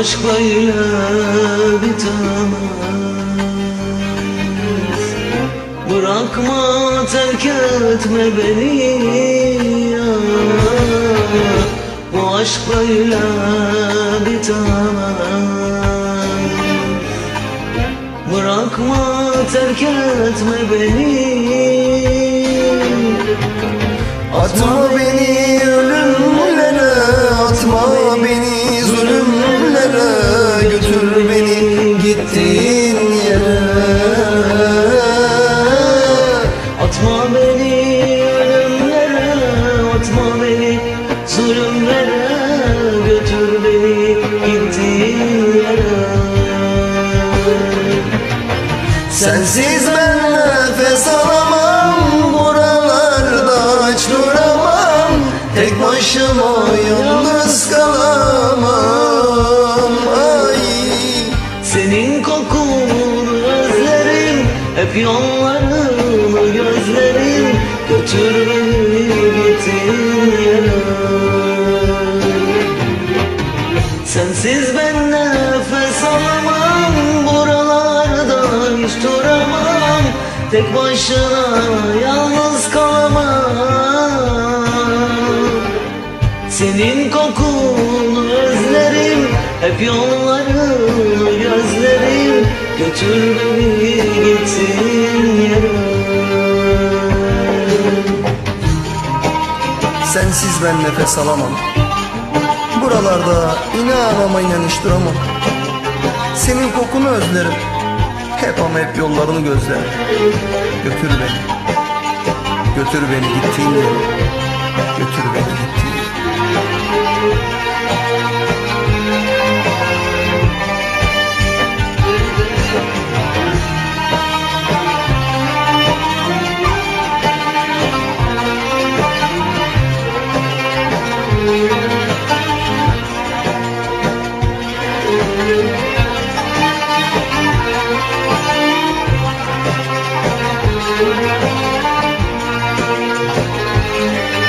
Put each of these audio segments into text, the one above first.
aşk böyle bitemez. Bırakma terk etme beni ya. Bu aşk böyle bitemez. Bırakma terk etme beni. Atma beni zulümlere Götür beni gittiğin yere Sensiz ben nefes alamam Buralarda hiç duramam. Tek başıma yalnız kalamam. Ay Senin kokunu özlerim Hep yollarını gözlerim Götür beni Sensiz ben nefes alamam Buralarda hiç duramam. Tek başına yalnız kalamam. Senin kokunu özlerim Hep yollarını gözlerim. Götür beni gitsin Sensiz ben nefes alamam. Buralarda inan ama inan hiç duramam. Senin kokunu özlerim. Hep ama hep yollarını gözlerim. Götür beni. Götür beni gittiğin yere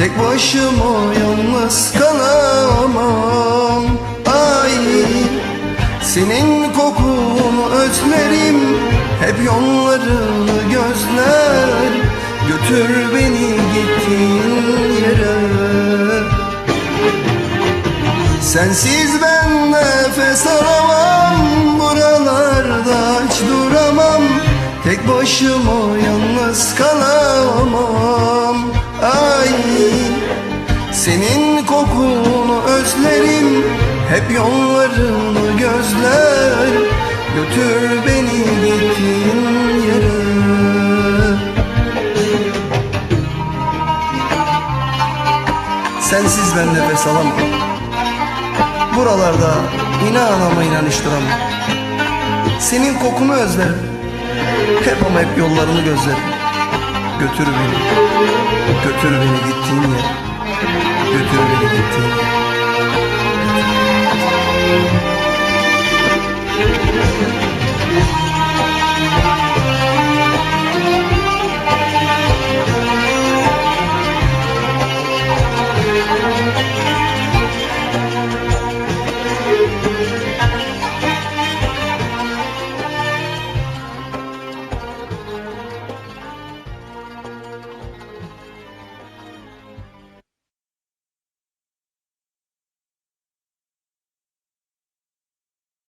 Tek başıma yalnız kalamam. Ay senin kokunu özlerim. Hep yollarını gözler. Götür beni gittiğin yere. Sensiz ben nefes alamam. Buralarda hiç duramam. Tek başıma yalnız kalamam yollarını gözler Götür beni gittiğin yere. Sensiz ben nefes alamam. Buralarda inan ama inan hiç duramam Senin kokunu özlerim. Hep ama hep yollarını gözlerim. Götür beni Götür beni gittiğin yere. Götür beni gittiğin yere thank you